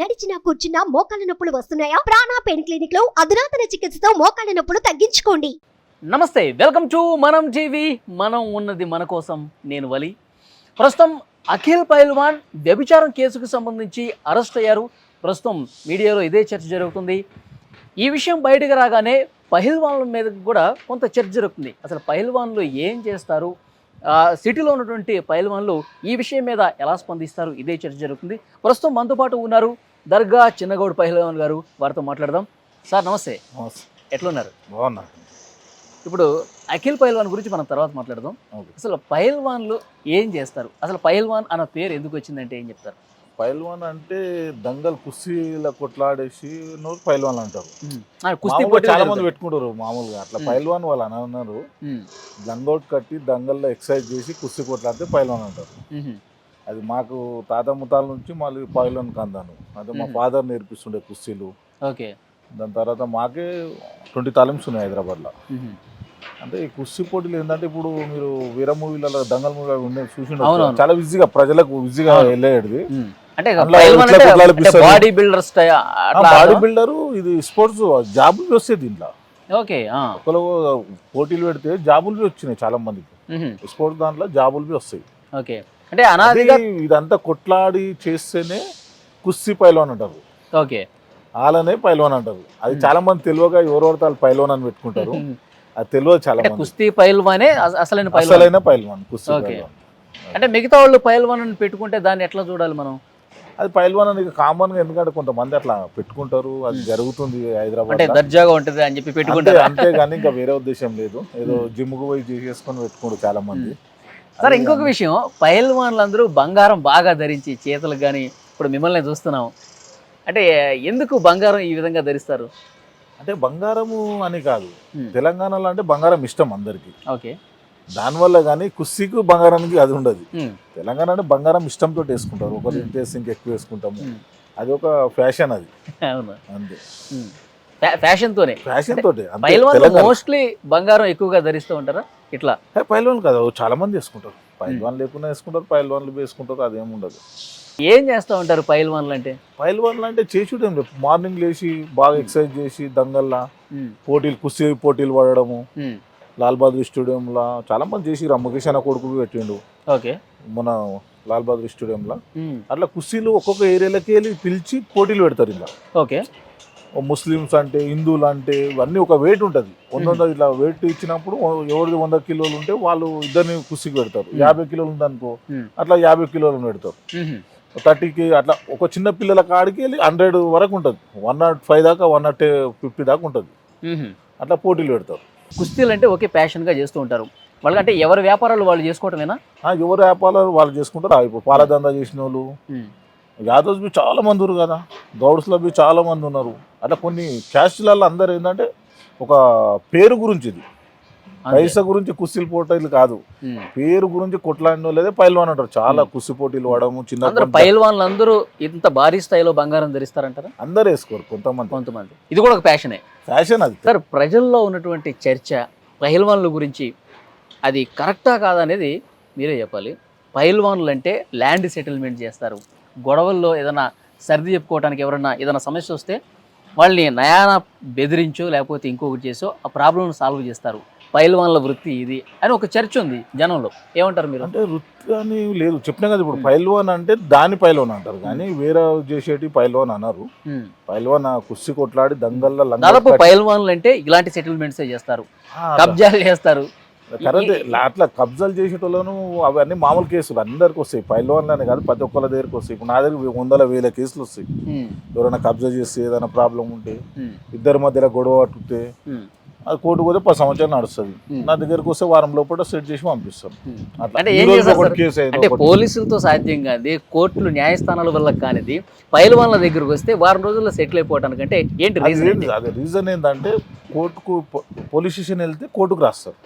నడిచినా కూర్చున్నా మోకాళ్ళ నొప్పులు వస్తున్నాయా? ప్రాణా పెయిన్ క్లినిక్లో అధునాతన చికిత్సతో మోకాళ్ళ నొప్పులు తగ్గించుకోండి. నమస్తే వెల్కమ్ టు మనం టీవీ. మనం ఉన్నది మన కోసం నేను వలి. ప్రస్తుతం అఖిల్ పైల్వాన్ వ్యభిచారం కేసుకు సంబంధించి అరెస్ట్ అయ్యారు. ప్రస్తుతం మీడియాలో ఇదే చర్చ జరుగుతుంది. ఈ విషయం బయటకు రాగానే పహిల్వాన్ల మీద కూడా కొంత చర్చ జరుగుతుంది. అసలు పహిల్వాన్లు ఏం చేస్తారు? సిటీలో ఉన్నటువంటి పహిల్వాన్లు ఈ విషయం మీద ఎలా స్పందిస్తారు? ఇదే చర్చ జరుగుతుంది. ప్రస్తుతం మనతో పాటు ఉన్నారు దర్గా చిన్నగౌడ్ పహిల్వాన్ గారు. వారితో మాట్లాడదాం. సార్ నమస్తే. నమస్తే. ఎట్లున్నారు? బాగున్నా ఇప్పుడు అఖిల్ పైల్వాన్ గురించి మనం తర్వాత మాట్లాడదాం. అసలు పైల్వాన్లు ఏం చేస్తారు? అసలు పైల్వాన్ అన్న పేరు ఎందుకు వచ్చిందంటే ఏం చెప్తారు? పైల్వాన్ అంటే దంగల్ కుస్తీల కొట్లాడేసి నోరు పైల్వాన్ అంటారు. కుస్తీ చాలా మంది. పెట్టుకుంటారు మామూలుగా. అట్లా. పైల్వాన్ వాళ్ళు అని అన్నారు. దంగోట్ కట్టి దంగల్లో ఎక్సర్సైజ్ చేసి కుస్తీ కొట్లాడితే పైల్వాన్ అంటారు. అది మాకు తాత ముతాల నుంచి మళ్ళీ పైల్వాన్ కందాను. అదే మా. ఫాదర్ నేర్పిస్తుండే కుస్తీలు. ఓకే. దాని తర్వాత మాకే ట్వంటీ తాలిమ్స్ ఉన్నాయి హైదరాబాద్లో. అంటే ఈ కుస్తీ పోటీలు ఏంటంటే ఇప్పుడు మీరు వీర మూవీలలో దంగల్ మూవీ ఉన్నాయి చూసి. చాలా ఈజీగా ప్రజలకు అవును. వెళ్ళేది. అంటే. బాడీ బిల్డర్ స్టై అట్లా బాడీ బిల్డర్ ఇది స్పోర్ట్స్ జాబులు వస్తాయి దీంట్లో. ఓకే ఒకరు పోటీలు పెడితే జాబులు వచ్చినాయి చాలా మందికి. స్పోర్ట్స్ దాంట్లో జాబులు వస్తాయి. ఓకే. అంటే అనాదిగా ఇదంతా కొట్లాడి చేస్తేనే కుస్తీ పైల్వాన్ అంటారు. ఓకే. వాళ్ళనే పైల్వాన్ అంటారు. అది. చాలా మంది తెలియక ఎవరు వాళ్ళు పైల్వాన్ అని పెట్టుకుంటారు. అది తెలియదు చాలా కుస్తీ పైల్వానే అస- అసలైన పైల్వాన్. అసలైన పైల్వాన్ కుస్తీ అంటే మిగతా వాళ్ళు పైల్వాన్ అని పెట్టుకుంటే దాన్ని ఎట్లా చూడాలి మనం? అది పైల్వాన్ అనేది కామన్గా ఎందుకంటే కొంతమంది అట్లా పెట్టుకుంటారు అది. జరుగుతుంది హైదరాబాద్ అంటే దర్జాగా ఉంటది అని చెప్పి పెట్టుకుంటారు. అంతే కానీ ఇంకా వేరే ఉద్దేశం లేదు. ఏదో జిమ్కు పోయి చేసేసుకొని పెట్టుకుంటారు చాలా మంది సార్ ఇంకొక విషయం పైల్వాన్లు అందరూ బంగారం బాగా ధరించి చేతులకు కానీ ఇప్పుడు మిమ్మల్ని చూస్తున్నాం. అంటే ఎందుకు బంగారం ఈ విధంగా ధరిస్తారు? అంటే బంగారము అని కాదు. తెలంగాణలో అంటే బంగారం ఇష్టం అందరికి. ఓకే. దానివల్ల కానీ కుస్తీకు బంగారానికి అది ఉండదు. తెలంగాణ అంటే బంగారం ఇష్టంతో వేసుకుంటారు. ఒకరు వేసి ఇంక ఎక్కువ వేసుకుంటాము అది ఒక ఫ్యాషన్ అది. అంతే. ఫ్యాషన్ తోనే. ఫ్యాషన్ తోటి మోస్ట్లీ బంగారం ఎక్కువగా ధరిస్తూ ఉంటారా? ఇట్లా. పైల్వాన్ కదా చాలా మంది వేసుకుంటారు. పైల్వాన్ లేకుండా వేసుకుంటారు పైల్వాన్లు వేసుకుంటారు అదేం ఉండదు. ఏం చేస్తూ ఉంటారు పైల్వాన్లు అంటే? పైల్వాన్లు అంటే చేసుడేం లేదు మార్నింగ్ లేచి బాగా ఎక్సర్సైజ్ చేసి దంగల్లా పోటీలు కుస్తీ పోటీలు పడడము. లాల్ బహదూర్ స్టేడియంలో చాలా మంది చేసి రమ్మకేష్ అన్న కొడుకు పెట్టిండు. ఓకే. మన లాల్ బహదూర్ స్టేడియంలో. అట్లా కుస్తీలు ఒక్కొక్క ఏరియాలకి వెళ్ళి పిలిచి పోటీలు పెడతారు ఇలా. ఓకే. ముస్లిమ్స్ అంటే హిందువులు అంటే ఇవన్నీ ఒక వెయిట్ ఉంటుంది. వంద వంద ఇట్లా వెయిట్ ఇచ్చినప్పుడు ఎవరిది వంద కిలోలు ఉంటే వాళ్ళు ఇద్దరిని కుస్తీకి పెడతారు. యాభై కిలోలు ఉందనుకో. అట్లా యాభై కిలోలు పెడతారు. థర్టీకి అట్లా ఒక చిన్న పిల్లల కాడికి వెళ్ళి హండ్రెడ్ వరకు ఉంటుంది. వన్ నాట్ ఫైవ్ దాకా వన్ నాట్ ఫిఫ్టీ దాకా ఉంటుంది. అట్లా పోటీలు పెడతారు. కుస్తీలు అంటే ఒకే ప్యాషన్గా చేస్తూ ఉంటారు. వాళ్ళకంటే ఎవరి వ్యాపారాలు వాళ్ళు చేసుకోవటమేనా? ఎవరు వ్యాపారాలు వాళ్ళు చేసుకుంటారు. ఆ, ఇప్పుడు పాలదందా చేసిన వాళ్ళు యాదవ్స్ బి చాలా మంది ఉన్నారు కదా. గౌడ్స్లో బి చాలా మంది ఉన్నారు. అట్లా కొన్ని క్యాస్ట్లలో అందరు ఏంటంటే ఒక పేరు గురించి ఇది. పైసా గురించి కుస్తీలు పోటీలు కాదు. పేరు గురించి కొట్లాడిన వాళ్ళదే పైల్వాన్ అంటారు చాలా కుస్తీ పోటీలు పడము చిన్న పైల్వాన్లు అందరూ ఇంత భారీ స్థాయిలో బంగారం ధరిస్తారంటారా? అందరు వేసుకోరు కొంతమంది. కొంతమంది. ఇది కూడా ఒక ప్యాషనే. ఫ్యాషన్ అది. సార్ ప్రజల్లో ఉన్నటువంటి చర్చ పైల్వాన్ల గురించి అది కరెక్టా కాదా అనేది మీరే చెప్పాలి. పైల్వాన్లు అంటే ల్యాండ్ సెటిల్మెంట్ చేస్తారు. గొడవల్లో ఏదైనా సర్ది చెప్పుకోవడానికి ఎవరన్నా ఏదైనా సమస్య వస్తే వాళ్ళని నయాన బెదిరించో లేకపోతే ఇంకొకటి చేసో ఆ ప్రాబ్లమ్ సాల్వ్ చేస్తారు. పైల్వాన్ల వృత్తి ఇది అని ఒక చర్చ ఉంది జనంలో. ఏమంటారు మీరు? అంటే వృత్తి అని లేదు చెప్పినా కదా ఇప్పుడు. పైల్వాన్ అంటే దాని పైల్వాన్ అంటారు. కానీ వేరే చేసేటి పైల్వాన్ అన్నారు. పైల్వాన్ ఆ కుస్తీ కొట్లాడి దంగల్లో దాదాపు పైల్వాన్లు అంటే ఇలాంటి సెటిల్మెంట్స్ చేస్తారు. కబ్జాలు చేస్తారు. కరెక్టే. అట్లా కబ్జాలు చేసేటోళ్ళను అవన్నీ మామూలు కేసులు. అందరికి వస్తాయి. పైల్వాన్లనే కాదు ప్రతి ఒక్కళ్ళ దగ్గరికి వస్తాయి. ఇప్పుడు నా దగ్గర వందల వేల కేసులు వస్తాయి. ఎవరైనా కబ్జా చేస్తే ఏదైనా ప్రాబ్లం ఉంటే ఇద్దరి మధ్యలో గొడవ పట్టుకుంటే అది కోర్టు పోతే పది సంవత్సరాలు నడుస్తుంది. ఉమ్. నా దగ్గరికి వస్తే వారం లోపల సెట్ చేసి పంపిస్తాం. అట్లా. అంటే పోలీసులతో సాధ్యం కాదు కోర్టులు న్యాయస్థానాల వల్ల కానిది పైల్వాన్ల దగ్గరకు వస్తే వారం రోజుల్లో సెటిల్ అయిపోవటానికి అంటే ఏంటి రీజన్? అదే రీజన్ ఏంటంటే కోర్టుకు పోలీస్ స్టేషన్ వెళ్తే కోర్టుకు రాస్తారు.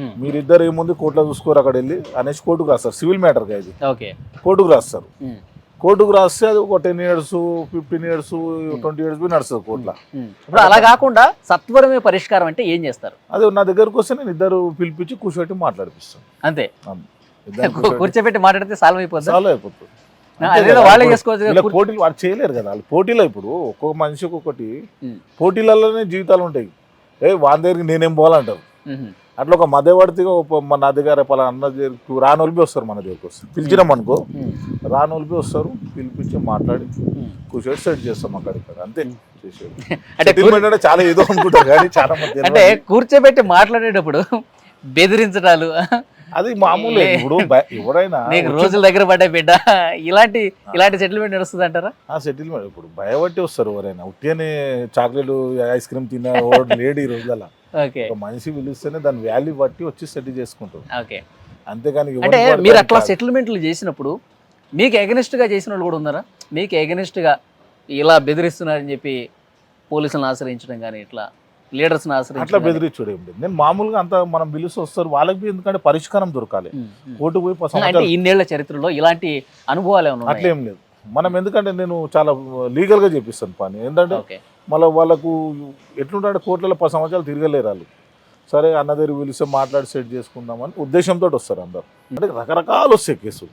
ఉమ్, మీరిద్దరు ఏముంది? కోర్టులో చూసుకోరు అక్కడ వెళ్ళి అనేసి కోర్టుకు రాస్తారు. సివిల్ మ్యాటర్గా ఇది. ఓకే. కోర్టుకు రాస్తారు. కోర్టుకు రాస్తే అది ఒక ten years fifteen years twenty years నడుస్తుంది కోర్టులో. ఇప్పుడు అలా కాకుండా సత్వరమే పరిష్కారం అంటే ఏం చేస్తారు? అదే నా దగ్గరకు వస్తే నేను ఇద్దరు పిలిపించి కూర్చోబెట్టి మాట్లాడిపిస్తాను. అంతే. కూర్చోబెట్టి మాట్లాడితే సాల్వ్ అయిపోద్ది? సాల్వ్ అయిపోతుంది. వాళ్ళే చేసుకోవచ్చు వీళ్ళ పోటీలు వాళ్ళు చేయలేరు కదా వాళ్ళు పోటీలో ఇప్పుడు ఒక్కొక్క మనిషి ఒక్కొక్కటి. పోటీలలోనే జీవితాలు ఉంటాయి. ఏ వాని దగ్గరికి నేనేం పోవాలంటారు. అట్లా ఒక మధ్యవర్తిగా మన దగ్గర పలా అన్న దగ్గరికి రానోళ్ళి వస్తారు మన దగ్గరికి వస్తారు పిలిచినాం అనుకో. రానోళ్ళి వస్తారు పిలిపించి మాట్లాడి. కూర్చొని సెట్ చేస్తాం అక్కడ ఇక్కడ అంతే అంటే చాలా ఏదో అనుకుంటారు కానీ చాలా మంది. అంటే కూర్చోబెట్టి మాట్లాడేటప్పుడు బెదిరించడాలు అది మామూలే. ఇప్పుడు ఎవరైనా నీకు రోజుల దగ్గర పడ్డా బిడ్డ. ఇలాంటి ఇలాంటి సెటిల్మెంట్ నడుస్తుంది అంటారా ఆ సెటిల్మెంట్ ఇప్పుడు భయపట్టి వస్తారు ఎవరైనా. ఉట్టిగానే చాక్లెట్ ఐస్ క్రీమ్ తినే వాడు లేడు ఈ రోజులలో ఒక మనిషి పిలిస్తేనే దాని వాల్యూ బట్టి వచ్చి సెటిల్ చేసుకుంటారు ఓకే. అంతేగాని అంటే మీరు అట్లా. సెటిల్మెంట్లు చేసినప్పుడు మీకు against గా చేసిన వాళ్ళు కూడా ఉన్నారా? మీకు against గా ఇలా బెదిరిస్తున్నారని చెప్పి పోలీసులను ఆశ్రయించడం కానీ ఇట్లా లీడర్స్ని అట్లా ఆశ్రయించడం గానీ? బెదిరించుడు ఏం లేదు నేను మామూలుగా అంత మనం పిలిచి వస్తారు వాళ్ళకి ఎందుకంటే పరిష్కారం దొరకాలి. కోర్టు పోయి అంటే ఇన్నేళ్ళ చరిత్రలో ఇలాంటి అనుభవాలు ఏమైనా అట్లా లేదు. మనం ఎందుకంటే నేను చాలా లీగల్గా చేపిస్తాను పని. ఏంటంటే మళ్ళీ వాళ్ళకు ఎట్లుంటే కోర్టులలో పది సంవత్సరాలు తిరగలేరు వాళ్ళు. సరే అన్న దగ్గర పిలిస్తే మాట్లాడి సెట్ చేసుకుందామని ఉద్దేశంతో వస్తారు అందరు. అంటే రకరకాలు వస్తాయి కేసులు.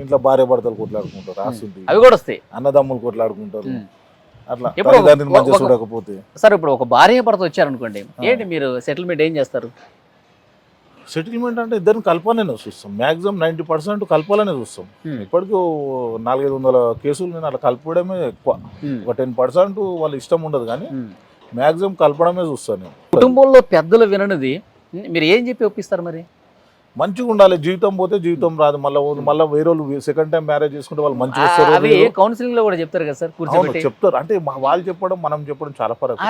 ఇంట్లో భార్య భర్తలు కొట్లాడుకుంటారు ఆస్తుంది అవి కూడా వస్తాయి. అన్నదమ్ములు కొట్లాడుకుంటారు. అట్లా. ఇప్పుడు మంచిగా చూడకపోతే. సార్ ఇప్పుడు ఒక భార్య భర్త వచ్చారనుకోండి ఏంటి మీరు సెటిల్మెంట్ ఏం చేస్తారు? సెటిల్మెంట్ అంటే ఇద్దరిని కలపాలనే చూస్తాం. మాక్సిమం నైంటీ పర్సెంట్ కలపాలనే చూస్తాం. ఉమ్, ఇప్పటికీ నాలుగైదు వందల కేసులు నేను అట్లా కలపడమే ఎక్కువ. ఉమ్, ఒక టెన్ పర్సెంట్ వాళ్ళ ఇష్టం ఉండదు కానీ ఉమ్. మాక్సిమం కలపడమే చూస్తాను నేను. కుటుంబంలో పెద్దలు విననిది మీరు ఏం చెప్పి ఒప్పిస్తారు మరి? మంచిగా ఉండాలి. జీవితం పోతే జీవితం రాదు. మళ్ళీ మళ్ళీ వేరే వాళ్ళు సెకండ్ టైం మ్యారేజ్ చేసుకుంటే వాళ్ళు మంచిగా వస్తారు. కౌన్సిలింగ్లో కూడా చెప్తారు కదా సార్ చెప్తారు. అంటే వాళ్ళు చెప్పడం మనం చెప్పడం చాలా ఫరక్.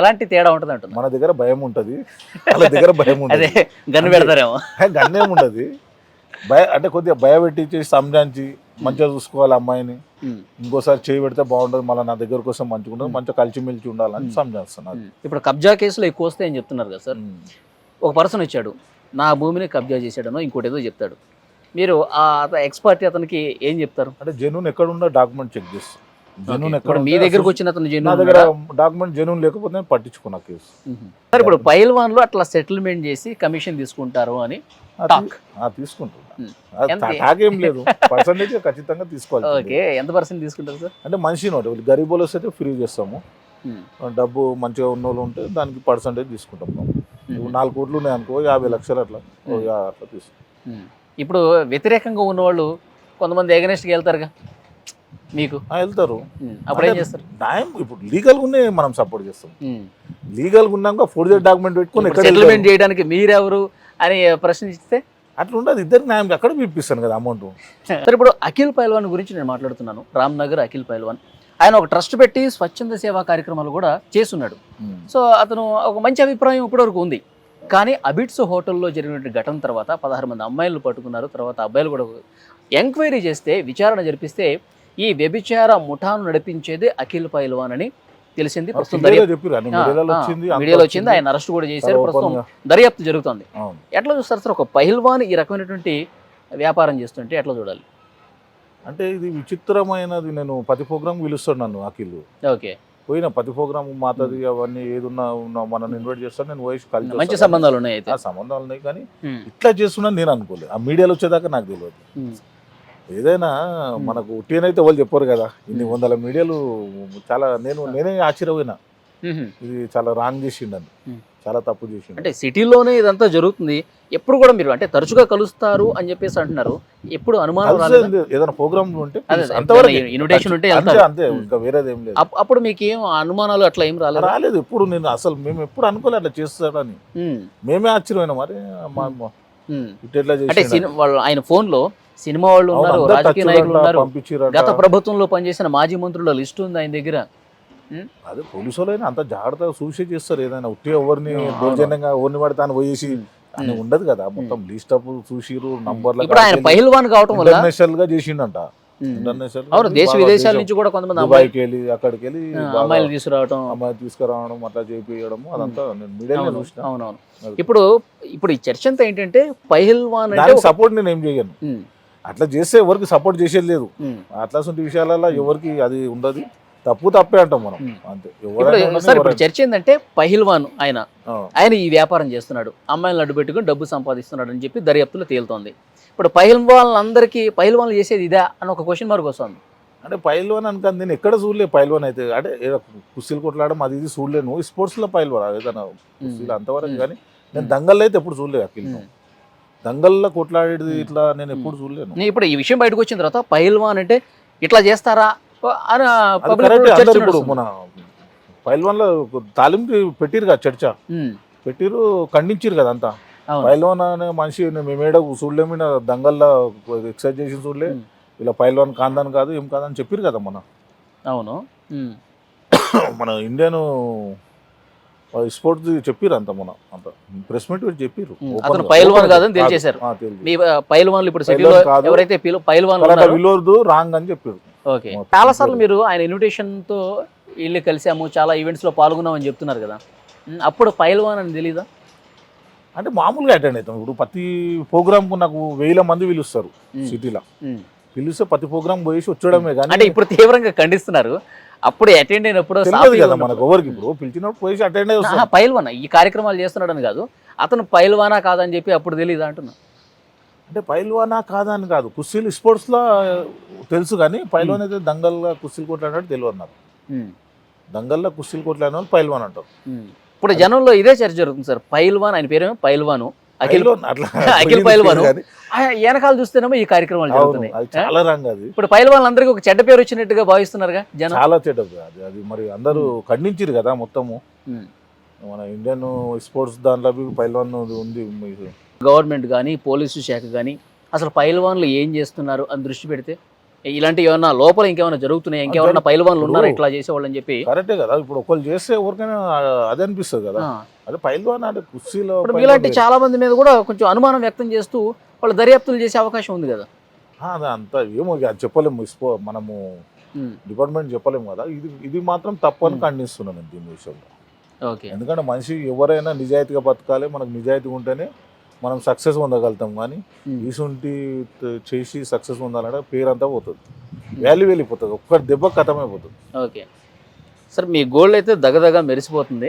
ఎలాంటి తేడా ఉంటుంది అంటున్నా. మన దగ్గర భయం ఉంటది. వాళ్ళ దగ్గర భయం ఉంటది. గన్ను పెడతారేమో. గన్నేం ఉండదు. భయ అంటే కొద్దిగా భయపెట్టించి సంజాంచి మంచిగా చూసుకోవాలి అమ్మాయిని. ఇంకోసారి చేయి పెడితే బాగుంటుంది. మళ్ళీ నా దగ్గర కోసం మంచిగా ఉంటుంది. మంచిగా కలిసిమెలిసి ఉండాలని ఉమ్. సంజాస్తాను అది. ఉమ్. ఇప్పుడు కబ్జా కేసులు ఎక్కువ వస్తాయని చెప్తున్నారు కదా సార్. ఒక పర్సన్ వచ్చాడు. నా భూమిని కబ్జా చేశాడనో ఇంకోటి ఏదో చెప్తాడు మీరు ఆ ఎక్స్పర్ట్ అతనికి ఏం చెప్తారు అంటే జెన్యున్ ఎక్కడ ఉందో డాక్యుమెంట్ చెక్ చేస్తాం జెన్యున్. ఎక్కడ మీ దగ్గరకు వచ్చిన అతను నా genuine దగ్గర? డాక్యుమెంట్ జెన్యున్ లేకపోతే నేను పట్టించుకున్నా కేసు. సార్ ఇప్పుడు పైల్వాన్లు అట్లా సెటిల్మెంట్ చేసి కమిషన్ తీసుకుంటారు అని ఆ, టాక్. తీ- ఆ, తీసుకుంటున్నా ఉమ్. అది ఎంత? టాక్ ఏం లేదు పర్సంటేజ్ ఖచ్చితంగా తీసుకోవాలి ఓకే ఎంత పర్సెంట్ తీసుకుంటారు సార్ అంటే మనిషి నోటి గరీబులు వస్తే ఫ్రీ చేస్తాము. డబ్బు మంచిగా ఉన్న వాళ్ళు ఉంటే దానికి పర్సంటేజ్ తీసుకుంటాం. నాలుగు కోట్లు ఉన్నాయి అనుకో యాభై లక్షలు అట్లా అట్లా తీసుకుంటాం మ్మ్. ఇప్పుడు వ్యతిరేకంగా ఉన్నవాళ్ళు కొంతమంది ఎగనెస్ట్కి వెళ్తారుగా మీకు? వెళ్తారు. అప్పుడు ఏం చేస్తారు? న్యాయం ఇప్పుడు లీగల్ ఉన్నాయి మనం సపోర్ట్ చేస్తాం. లీగల్ ఉన్నాక ఫోర్జెడ్ డాక్యుమెంట్ పెట్టుకొని ఎక్కడ సెటిల్మెంట్? చేయడానికి మీరెవరు అని ప్రశ్నిస్తే? అట్లా ఉండదు ఇద్దరికి న్యాయం అక్కడ పిలిపిస్తాను కదా అమౌంట్. సార్ ఇప్పుడు అఖిల్ పైల్వాన్ గురించి నేను మాట్లాడుతున్నాను. రామ్ నగర్ అఖిల్ పైల్వాన్. ఆయన ఒక ట్రస్ట్ పెట్టి స్వచ్ఛంద సేవా కార్యక్రమాలు కూడా చేస్తున్నాడు. సో అతను ఒక మంచి అభిప్రాయం ఇప్పటివరకు ఉంది. కానీ అబిట్స్ హోటల్లో జరిగిన ఘటన తర్వాత పదహారు మంది అమ్మాయిలు పట్టుకున్నారు. తర్వాత అబ్బాయిలు కూడా ఎంక్వైరీ చేస్తే విచారణ జరిపిస్తే ఈ వ్యభిచార ముఠాను నడిపించేది అఖిల్ పైల్వాన్ అని తెలిసింది. ప్రస్తుతం మీడియాలో వచ్చింది ఆయన అరెస్ట్ కూడా చేశారు. ప్రస్తుతం. దర్యాప్తు జరుగుతుంది. ఎట్లా చూస్తారు సార్ ఒక పహిల్వాన్ ఈ రకమైనటువంటి వ్యాపారం చేస్తుంటే ఎట్లా చూడాలి? అంటే ఇది విచిత్రమైనది. నేను ప్రతి ప్రోగ్రామ్ పిలుస్తాను నన్ను అఖిల్. ఓకే. పోయిన ప్రతి ప్రోగ్రామ్ మాతది అవన్నీ ఏదున్నా ఉన్నా మనల్ని ఇన్వైట్ చేస్తాను నేను వయసు కలిసి మంచి. సంబంధాలు ఉన్నాయి ఆ సంబంధాలు ఉన్నాయి కానీ ఇట్లా చేస్తున్నా నేను అనుకోలేదు. ఆ మీడియాలో వచ్చేదాకా నాకు తెలియదు. ఏదైనా మనకు ఉట్టినైతే వాళ్ళు చెప్పారు కదా. ఇన్ని వందల మీడియాలు చాలా నేను నేనే ఆశ్చర్యపోయినా. ఇది చాలా రాంగ్ చేసిండని. చాలా తప్పు చేసిండు. అంటే సిటీలోనే ఇదంతా జరుగుతుంది. ఎప్పుడు కూడా మీరు అంటే తరచుగా కలుస్తారు అని చెప్పేసి అంటున్నారు. ఎప్పుడు అనుమానం రాలేదా? ఏదైనా ప్రోగ్రామ్ ఉంటే invitation ఉంటే అంతే. ఇంకా వేరేది ఏం లేదు. అప్- అప్పుడు మీకు ఏం అనుమానాలు అట్లా ఏం రాలేదు? రాలేదు. ఎప్పుడు నేను అసలు మేము ఎప్పుడు అనుకోలేదు అట్లా చేస్తాడని మేమే. ఆశ్చర్యమైన మరి అంటే వాళ్ళు ఆయన ఫోన్లో సినిమా వాళ్ళు ఉన్నారు రాజకీయ నాయకులు ఉన్నారు. గత ప్రభుత్వంలో పనిచేసిన మాజీ మంత్రుల లిస్ట్ ఉంది ఆయన దగ్గర. అదే పోలీసు వాళ్ళైనా అంత జాగ్రత్తగా చూసే చేస్తారు. ఏదైనా ఉట్టి ఎవరిని. దౌర్జన్యంగా ఎవరిని పడితే అని పోయేసి. అని ఉండదు కదా. మొత్తం లిస్ట్ అప్ చూసిరు నంబర్ల ఆయన పహిల్వాన్ కావటం వల్ల ఇంటర్నేషనల్గా చేసిండంట అవును దేశ విదేశాల నుంచి కూడా కొంతమంది అమ్మాయిలు దుబాయ్కి వెళ్ళి అక్కడికి వెళ్ళి అమ్మాయిలు తీసుకురావటం. అమ్మాయి తీసుకురావడం అట్లా చేపియడం అదంతా నేను మీడియాలో చూసిన. అవునవును. ఇప్పుడు ఇప్పుడు ఈ చర్చ అంతా ఏంటంటే పహిల్వాన్ సపోర్ట్ నేను ఏం చేయను. అట్లా చేస్తే ఎవరికి సపోర్ట్ చేసేది లేదు. అట్లాంటి విషయాలలో ఎవరికి అది ఉండదు. తప్పు తప్పే అంటాం మనం. అంతే. ఇప్పుడు సార్. చర్చ ఏంటంటే పహిల్వాన్ ఆయన ఆయన ఈ వ్యాపారం చేస్తున్నాడు. అమ్మాయిలను అడ్డు పెట్టుకుని డబ్బు సంపాదిస్తున్నాడు అని చెప్పి దర్యాప్తులో తేలుతోంది. ఇప్పుడు పైల్వాన్లందరికీ పైల్వాన్లు చేసేది ఇదా అని ఒక క్వశ్చన్ మార్క్ వస్తుంది. అంటే పైల్వాన్ అనుకని నేను ఎక్కడ చూడలే పైల్వాన్ అయితే. అంటే ఏదో కుస్తీలు కొట్లాడడం అది ఇది చూడలేను స్పోర్ట్స్లో పైల్వాన్ ఏదైనా కుస్తీలు అంతవరకు. కానీ నేను దంగల్లో అయితే ఎప్పుడు చూడలేదు అఖిల్. దంగల్లో కొట్లాడేది. ఇట్లా నేను ఎప్పుడు చూడలేను. ఇప్పుడు ఈ విషయం బయటకు వచ్చిన తర్వాత పైల్వాన్ అంటే ఇట్లా చేస్తారా? ఇప్పుడు. మన పైల్వాన్లో తాలింకి పెట్టిరు కదా చర్చ. పెట్టిరు ఖండించిరు కదా అంతా. పైల్వాన్ అనే మనిషి మేమేడ చూడలేము దంగల్లో ఎక్సర్సైజ్ చేసి చూడలే. ఇలా పైల్వాన్ కాందని కాదు ఏం కాదని చెప్పిరు కదా మన. అవును. మన ఇండియన్ స్పోర్ట్స్ చెప్పిరు అంత మన అంత. ప్రెస్ మీట్ చెప్పిరు. అతను. పైల్వాన్. కాదని తెలియజేశారు. మీ పైల్వాన్లు ఇప్పుడు పైల్వాన్ సిటీలో. ఎవరైతే పిలు- పైల్వాన్లు కరెక్ట్. ఉన్నారో విలువద్దు రాంగ్ అని చెప్పారు. ఓకే. మొత్తం చాలా సార్లు పేరు. మీరు ఆయన ఇన్విటేషన్తో వెళ్ళి కలిసాము చాలా ఈవెంట్స్లో పాల్గొన్నాం అని చెప్తున్నారు కదా. అప్పుడు పైల్వాన్ అని తెలీదా? అంటే మామూలుగా అటెండ్ అవుతాం. ఇప్పుడు ప్రతి ప్రోగ్రామ్కు నాకు వేల మంది పిలుస్తారు సిటీలో. పిలిస్తే ప్రతి ప్రోగ్రామ్ పోయేసి వచ్చడమే కానీ అంటే ఇప్పుడు తీవ్రంగా ఖండిస్తున్నారు. అప్పుడు అటెండ్ అయినప్పుడు కదా. మనకు ఎవరికి ఇప్పుడు. పిలిచినప్పుడు పోయేసి అటెండ్ అయ్యి పైల్వాన్? ఈ కార్యక్రమాలు చేస్తున్నాడని కాదు. అతను పైల్వానా కాదని చెప్పి అప్పుడు తెలియదా అంటున్నా? అంటే పైల్వానా కాదా అని కాదు. కుస్తీలు స్పోర్ట్స్లో తెలుసు కానీ పైల్వాన్ అయితే దంగల్గా కుస్తీలు కొట్లాడినట్టు తెలియదు ఉమ్, దంగల్లో కుస్తీలు కొట్లాడిన వాళ్ళు పైల్వాన్ అంటారు. ఇప్పుడు జనంలో ఇదే చర్చ జరుగుతుంది సార్. పైల్వాన్ ఆయన పేరేమో పైల్వాను. అఖిల్ అఖిల్ పైల్వాను. వెనకాల చూస్తేనేమో ఈ కార్యక్రమాలు జరుగుతున్నాయి? చాలా రంగు అది. ఇప్పుడు పైల్వాన్ అందరికీ ఒక చెడ్డ పేరు వచ్చినట్టుగా భావిస్తున్నారుగా జనం? చాలా చెడ్డది అది అది మరి అందరూ ఖండించారు కదా మొత్తము. మన ఇండియన్ స్పోర్ట్స్ దాంట్లో పైల్వాన్ ఉంది. గవర్నమెంట్ కానీ పోలీసు శాఖ కానీ అసలు పైల్వాన్లు ఏం చేస్తున్నారు అని దృష్టి పెడితే ఇలాంటి ఏమన్నా లోపల ఇంకేమైనా జరుగుతున్నాయి? ఇంకెవరన్నా పైల్వాన్లు ఉన్నారా? ఇట్లా చేసేవాళ్ళని చెప్పి కరెక్టే కదా. ఇప్పుడు ఒకళ్ళు చేస్తే ఎవరికైనా అదే అనిపిస్తుంది కదా. అదే పైల్వాన్ అంటే మీలాంటి వేరు. చాలా మంది మీద కూడా కొంచెం అనుమానం వ్యక్తం చేస్తూ వాళ్ళు దర్యాప్తులు చేసే అవకాశం ఉంది కదా. అంత ఏమో అది చెప్పలేము. ఇస్పో మనము డిపార్ట్మెంట్ చెప్పలేము కదా. ఇది ఇది మాత్రం తప్పని. ఖండిస్తున్నాను నేను దీని విషయంలో. ఓకే. ఎందుకంటే మనిషి ఎవరైనా నిజాయితీగా బతకాలి. మనకు నిజాయితీగా ఉంటేనే మనం సక్సెస్ పొందగలుగుతాం కానీ ఉమ్, ఈసుంటి చేసి సక్సెస్ పొందాలంటే పేరంతా పోతుంది. వాల్యూ వెళ్ళిపోతుంది. ఒక్క దెబ్బ కథమైపోతుంది ఓకే. సార్ మీ గోల్డ్ అయితే దగదగ మెరిసిపోతుంది.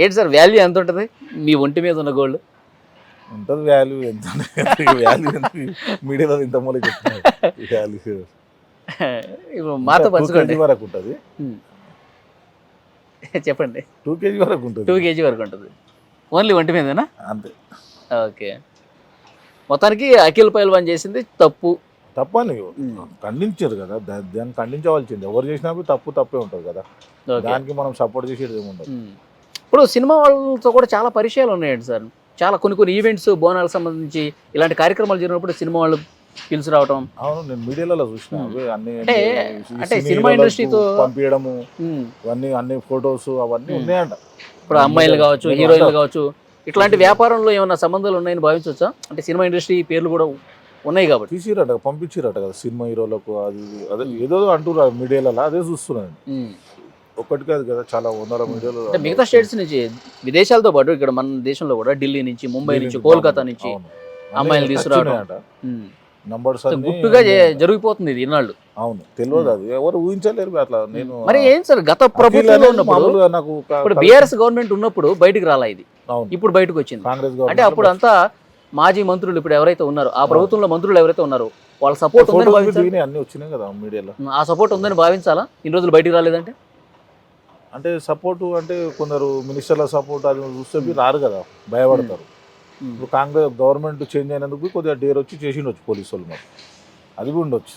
ఏంటి సార్ వాల్యూ ఎంత ఉంటుంది మీ ఒంటి మీద ఉన్న గోల్డ్ ఉంటుంది వాల్యూ ఎంత వాల్యూ ఎంత? మీడియాలో ఇంత మూల వాల్యూ ఇప్పుడు మాతో పంచుకోండి. వరకు ఉంటుంది. చెప్పండి. టూ కేజీ వరకు ఉంటుంది. టూ కేజీ వరకు ఉంటుంది. ఓన్లీ ఒంటి మీదేనా? అంతే. ఓకే మొత్తానికి అఖిల్ పైల్వాన్ చేసింది తప్పు తప్పని ఉమ్. ఖండించారు కదా దా- దాన్ని ఖండించవలసింది ఎవరు చేసినప్పుడు తప్పు తప్పే ఉంటుంది కదా ఓకే దానికి మనం సపోర్ట్ చేసేది ఏముండదు ఉమ్. ఇప్పుడు సినిమా వాళ్ళతో కూడా చాలా పరిచయాలు ఉన్నాయండి సార్ చాలా కొన్ని కొన్ని ఈవెంట్స్ బోనాలకు సంబంధించి ఇలాంటి కార్యక్రమాలు జరిగినప్పుడు సినిమా వాళ్ళు పిలిచి రావటం అవును నేను మీడియాలో చూసిన. అవే అన్ని అంటే- ఈ అంటే సినీ సినిమా హీరోలకు ఇండస్ట్రీతో- పంపించడము ఉమ్. ఇవన్నీ అన్ని ఫొటోస్ అవన్నీ. ఉన్నాయంట ఇప్పుడు అమ్మాయిలు కావచ్చు హీరోయిన్లు. కావచ్చు ఇట్లాంటి వ్యాపారంలో ఏమైనా సంబంధాలు ఉన్నాయని భావించవచ్చా? అంటే సినిమా ఇండస్ట్రీ పేర్లు కూడా ఉన్నాయి కాబట్టి. తీసిరట పంపించిరట కదా సినిమా హీరోలకు అది. అదే ఏదో అంటున్నారు మీడియాలో అదే చూస్తున్నాను. ఒక్కటి కాదు కదా చాలా వందల మీడియాలో అంటే మిగతా స్టేట్స్ నుంచి విదేశాలతో పాటు ఇక్కడ మన దేశంలో కూడా ఢిల్లీ నుంచి ముంబై నుంచి కోల్కతా నుంచి అమ్మాయిలు తీసుకురావడం. నంబర్స్ గుట్టుగా జరిగిపోతుంది ఇది ఇన్నాళ్ళు. అవును తెలియదు అది. ఎవరు ఊహించలేరు అట్లా. నేను మరి ఏం సార్ గత ప్రభుత్వంలో ఉన్నప్పుడు నాకు ఇప్పుడు బీఆర్ఎస్ గవర్నమెంట్ ఉన్నప్పుడు బయటికి రాలా ఇది. ఇప్పుడు బయటకు వచ్చింది. కాంగ్రెస్ అంటే అప్పుడు అంతా మాజీ మంత్రులు ఇప్పుడు ఎవరైతే ఉన్నారో ఆ ప్రభుత్వంలో మంత్రులు ఎవరైతే ఉన్నారో వాళ్ళ సపోర్ట్ ఉందని భావించాలి? అన్ని వచ్చినాయి కదా మీడియాలో. ఆ సపోర్ట్ ఉందని భావించాలా? ఇన్ని రోజులు బయటికి రాలేదంటే? అంటే సపోర్ట్ అంటే కొందరు మినిస్టర్ల సపోర్ట్ అది చూస్తే రారు కదా భయపడతారు. ఇప్పుడు కాంగ్రెస్ గవర్నమెంట్ చేంజ్ అయినందుకు కొద్దిగా డేర్ వచ్చి చేసిండొచ్చు పోలీసు వాళ్ళు మరి. అది కూడా ఉండొచ్చు.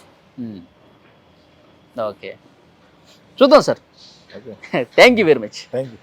ఓకే. చూద్దాం sir. Okay. Thank you very much thank you